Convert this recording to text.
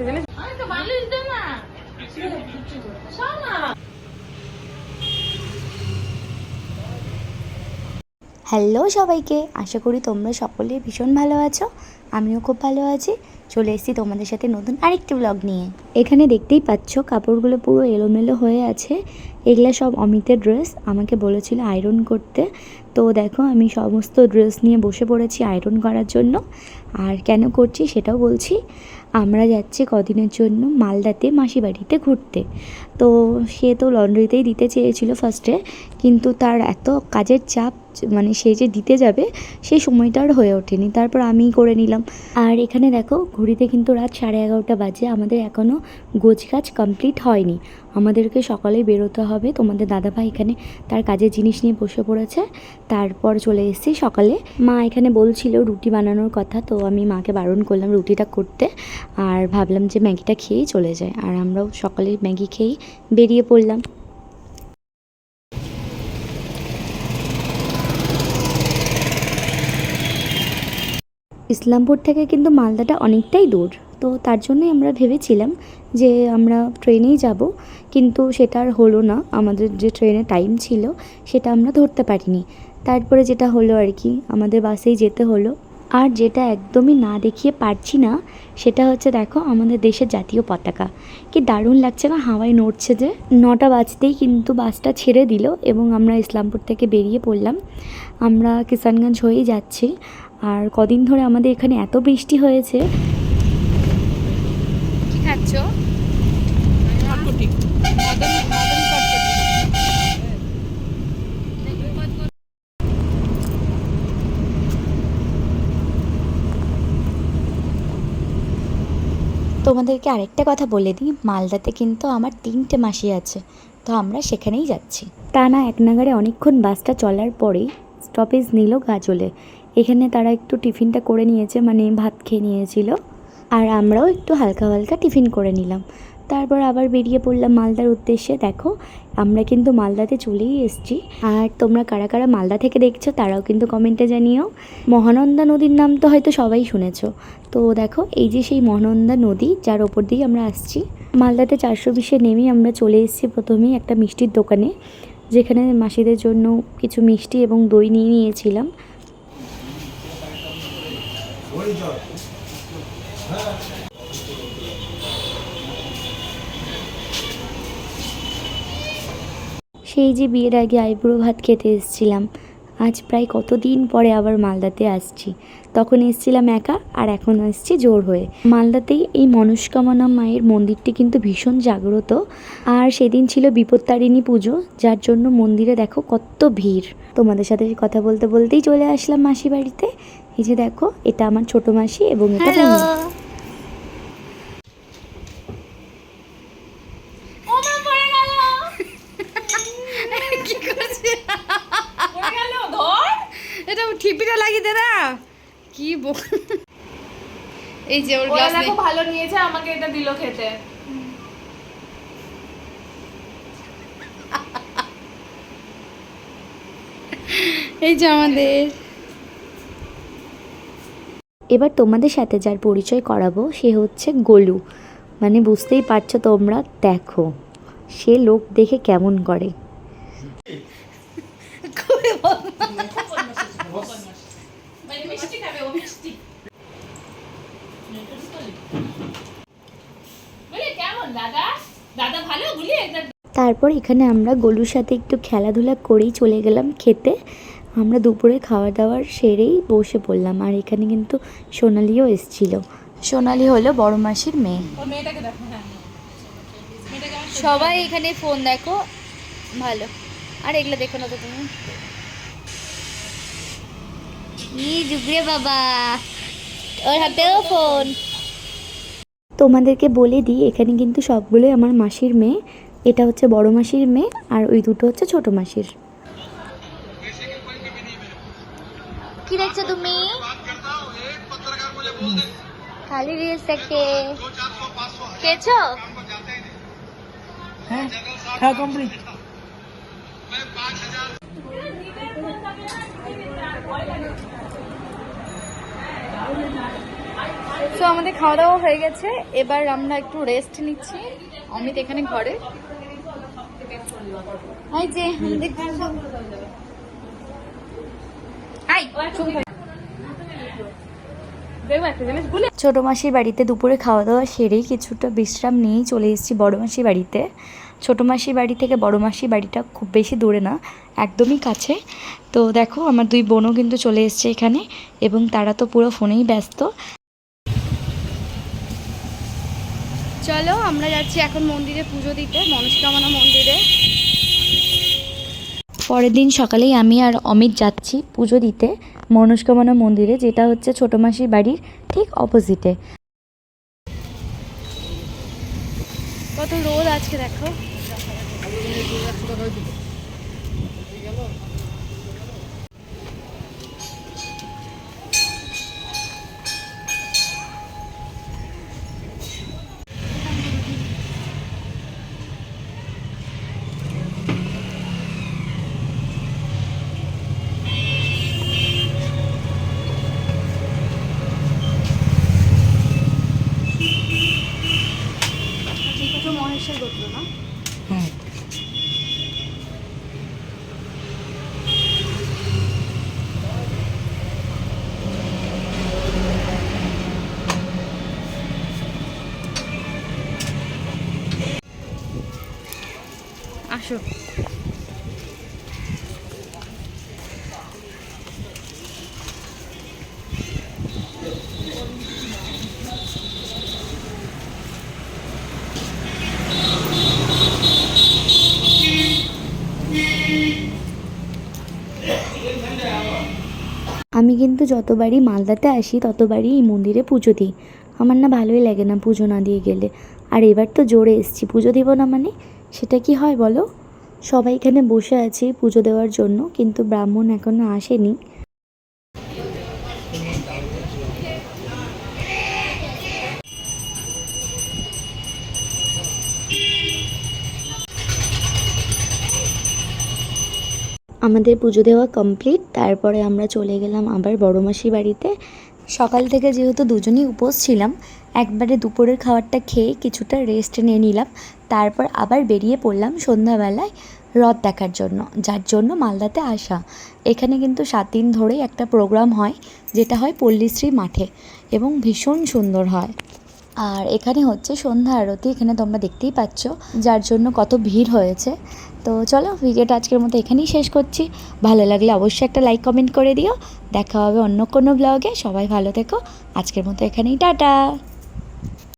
লাগছে জানিস। হ্যালো সবাইকে আশা করি তোমরা সকলে ভীষণ ভালো আছো আমিও খুব ভালো আছি। চলে এসেছি তোমাদের সাথে নতুন আরেকটি ব্লগ নিয়ে। এখানে দেখতেই পাচ্ছ কাপড়গুলো পুরো এলোমেলো হয়ে আছে। এগুলা সব অমিতের ড্রেস আমাকে বলেছিল আয়রন করতে। তো দেখো আমি সমস্ত ড্রেস নিয়ে বসে পড়েছি আয়রন করার জন্য। আর কেন করছি সেটাও বলছি। আমরা যাচ্ছি কদিনের জন্য মালদাতে মাসি বাড়িতে ঘুরতে। তো সে তো লন্ড্রিতেই দিতে চেয়েছিল ফার্স্টে কিন্তু তার এত কাজের চাপ মানে সে যে দিতে যাবে সেই সময়টা আর হয়ে ওঠেনি। তারপর আমিই করে নিলাম। আর এখানে দেখো, ঘড়িতে কিন্তু রাত সাড়ে এগারোটা বাজে। আমাদের এখনও গোছ কাজ কমপ্লিট হয়নি। আমাদেরকে সকালে বেরোতে হবে। তোমাদের দাদাভাই এখানে তার কাজের জিনিস নিয়ে বসে পড়েছে। তারপর চলে এসেছি সকালে। মা এখানে বলছিল রুটি বানানোর কথা, তো আমি মাকে বারণ করলাম রুটিটা করতে। আর ভাবলাম যে ম্যাগিটা খেয়েই চলে যায়। আর আমরাও সকালে ম্যাগি খেয়েই বেরিয়ে পড়লাম। ইসলামপুর থেকে কিন্তু মালদাটা অনেকটাই দূর। তো তার জন্যই আমরা ভেবেছিলাম যে আমরা ট্রেনেই যাব, কিন্তু সেটা আর হলো না। আমাদের যে ট্রেনে টাইম ছিল, সেটা আমরা ধরতে পারিনি। তারপরে যেটা হলো আর কি, আমাদের বাসেই যেতে হলো। আর যেটা একদমই না দেখিয়ে পারছি না, সেটা হচ্ছে দেখো আমাদের দেশের জাতীয় পতাকা। কি দারুণ লাগছে না? হাওয়ায় নড়ছে যে। নটা বাজতেই কিন্তু বাসটা ছেড়ে দিল এবং আমরা ইসলামপুর থেকে বেরিয়ে পড়লাম। আমরা কিষানগঞ্জ হয়েই যাচ্ছি। আর কদিন ধরে আমাদের এখানে এত বৃষ্টি হয়েছে তোমাদেরকে আরেকটা কথা বলে দিই, মালদাতে কিন্তু আমার তিনটে মাসি আছে, তো আমরা সেখানেই যাচ্ছি। তা না এক নাগারে অনেকক্ষণ বাসটা চলার পরেই স্টপেজ নিল গাজলে। এখানে তারা একটু টিফিনটা করে নিয়েছে মানে ভাত খেয়ে নিয়েছিল, আর আমরাও একটু হালকা হালকা টিফিন করে নিলাম। তারপর আবার বেরিয়ে পড়লাম মালদার উদ্দেশ্যে। দেখো, আমরা কিন্তু মালদাতে চলেই এসেছি। আর তোমরা কারা কারা মালদা থেকে দেখছ, তারাও কিন্তু কমেন্টে জানিও। মহানন্দা নদীর নাম তো হয়তো সবাই শুনেছো। তো দেখো, এই যে সেই মহানন্দা নদী, যার ওপর দিয়ে আমরা আসছি। মালদাতে চারশো বিশে নেমেই আমরা চলে এসেছি প্রথমেই একটা মিষ্টির দোকানে, যেখানে মাসিদের জন্য কিছু মিষ্টি এবং দই নিয়ে নিয়েছিলাম। সেই যে বিয়ের আগে আইবুড়ো ভাত খেতে এসেছিলাম। আজ প্রায় কতদিন পরে আবার মালদাতে আসছি। তখন এসেছিলাম একা আর এখন আসছি জোর হয়ে। মালদাতেই এই মনস্কামনা মায়ের মন্দিরটি কিন্তু ভীষণ জাগ্রত। আর সেদিন ছিল বিপত্তারিণী পুজো যার জন্য মন্দিরে দেখো কত ভিড়। তোমাদের সাথে কথা বলতে বলতেই চলে আসলাম মাসি বাড়িতে। এই যে দেখো এটা আমার ছোট মাসি এবং এটা হ্যালো বৌমা। ও মা পড়ে গেল কি করছে পড়ে গেল ধর এটা কি বল? এই যে ওর গ্লাস দেখো ভালো নিয়েছে আমাকে এটা দিল খেতে। এই যে আমাদের। এবার তোমাদের সাথে যার পরিচয় করাবো সে হচ্ছে গোলু। মানে বুঝতেই পারছ তোমরা দেখো। সে লোক দেখে কেমন করে। মিষ্টি খাবে ও মিষ্টি কেমন দাদা দাদা ভালো গুলি তারপর এখানে আমরা গোলুর সাথে একটু খেলাধুলা করেই চলে গেলাম খেতে। আমরা দুপুরে খাওয়া দাওয়ার সেরেই বসে পড়লাম আর এখানে কিন্তু সোনালিও এসছিল। সোনালি হলো বড় মাসির মেয়ে। দেখো হ্যাঁ। সবাই এখানে ফোন দেখো ভালো। আর এগুলো দেখো না তো তুমি? ই জুগরে বাবা। ওর হাতেও ফোন। তোমাদেরকে বলে দিই এখানে কিন্তু সবগুলোই আমার মাসির মেয়ে। এটা হচ্ছে বড় মাসির মেয়ে আর ওই দুটো হচ্ছে ছোট মাসির। কি দেখছ তুমি? খালি রিলস দেখে কেছো হ্যাঁ হ্যাঁ কমপ্লিট তো আমাদের খাওয়া দাওয়া হয়ে গেছে। এবার আমরা একটু রেস্ট নিচ্ছি। অমিত এখানে ঘরে। ছোটো মাসির বাড়িতে দুপুরে খাওয়া দাওয়া সেরেই কিছুটা বিশ্রাম নিয়েই চলে এসেছি বড় মাসির বাড়িতে। ছোট মাসির বাড়ি থেকে বড় মাসির বাড়িটা খুব বেশি দূরে না, একদমই কাছে। তো দেখো, আমার দুই বোনও কিন্তু চলে এসছে এখানে এবং তারা তো পুরো ফোনেই ব্যস্ত। চলো আমরা যাচ্ছি এখন মন্দিরে পুজো দিতে মনস্কামনা মন্দিরে। পরের দিন সকালেই আমি আর অমিত যাচ্ছি পুজো দিতে মনস্কামনা মন্দিরে যেটা হচ্ছে ছোটো মাসির বাড়ির ঠিক অপোজিটে। কত রোদ আজকে দেখো। আছে গোত্র না? হ্যাঁ আসো। আমি কিন্তু যতবারই মালদাতে আসি, ততবারই এই মন্দিরে পুজো দিই। আমার না ভালোই লাগে না পুজো না দিয়ে গেলে। আর এবার তো জোরে এসছি, পুজো দেবো না মানে? সেটা কি হয় বলো? সবাই এখানে বসে আছি পুজো দেওয়ার জন্য, কিন্তু ব্রাহ্মণ এখনও আসেনি। আমাদের পুজো দেওয়া কমপ্লিট তারপরে আমরা চলে গেলাম আবার বড় মাসির বাড়িতে। সকাল থেকে যেহেতু দুজনেই উপোস ছিলাম, একবারে দুপুরের খাবারটা খেয়ে কিছুটা রেস্ট নিয়ে নিলাম, তারপর আবার বেরিয়ে পড়লাম সন্ধ্যাবেলায় রথ দেখার জন্য, যার জন্য মালদাতে আসা। এখানে কিন্তু সাত দিন ধরেই একটা প্রোগ্রাম হয়, যেটা হয় পল্লীশ্রী মাঠে, এবং ভীষণ সুন্দর হয়। আর এখানে হচ্ছে সন্ধ্যা আরতি, এখানে তোমরা দেখতেই পাচ্ছ, যার জন্য কত ভিড় হয়েছে। তো চলো, ভিডিওটা আজকের মতো এখানেই শেষ করছি। ভালো লাগলে অবশ্যই একটা লাইক কমেন্ট করে দিও। দেখা হবে অন্য কোনো ব্লগে সবাই ভালো থেকো। আজকের মতো এখানেই, টাটা!